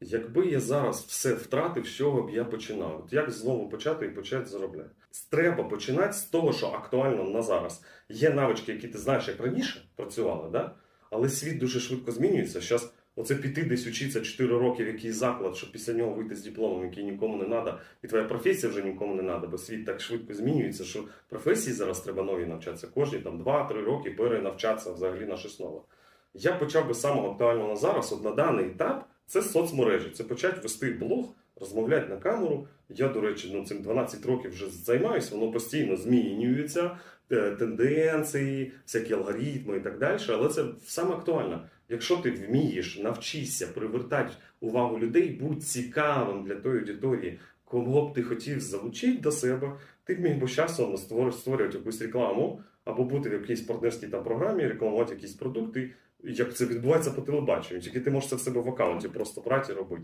Якби я зараз все втратив, з чого б я починав? От як знову почати і почати заробляти? Треба починати з того, що актуально на зараз. Є навички, які ти знаєш, як раніше працювали, да? але світ дуже швидко змінюється. Зараз оце піти десь учитися 4 роки в якийсь заклад, щоб після нього вийти з дипломом, який нікому не треба, і твоя професія вже нікому не треба, бо світ так швидко змінюється, що професії зараз треба нові навчатися. Кожні там 2-3 роки перенавчатися взагалі на щось нове. Я почав би самого актуального на зараз, от на даний етап, це соцмережі. Це почати вести блог, розмовляти на камеру. Я, до речі, ну цим 12 років вже займаюся, воно постійно змінюється, е, тенденції, всякі алгоритми і так далі. Але це саме актуально. Якщо ти вмієш, навчишся привертати увагу людей, будь цікавим для тої аудиторії, кого б ти хотів залучити до себе, ти б міг би часом створювати якусь рекламу або бути в якійсь партнерській там програмі, рекламувати якісь продукти, як це відбувається по телебаченню. Тільки ти можеш це в себе в аккаунті просто брати і робити.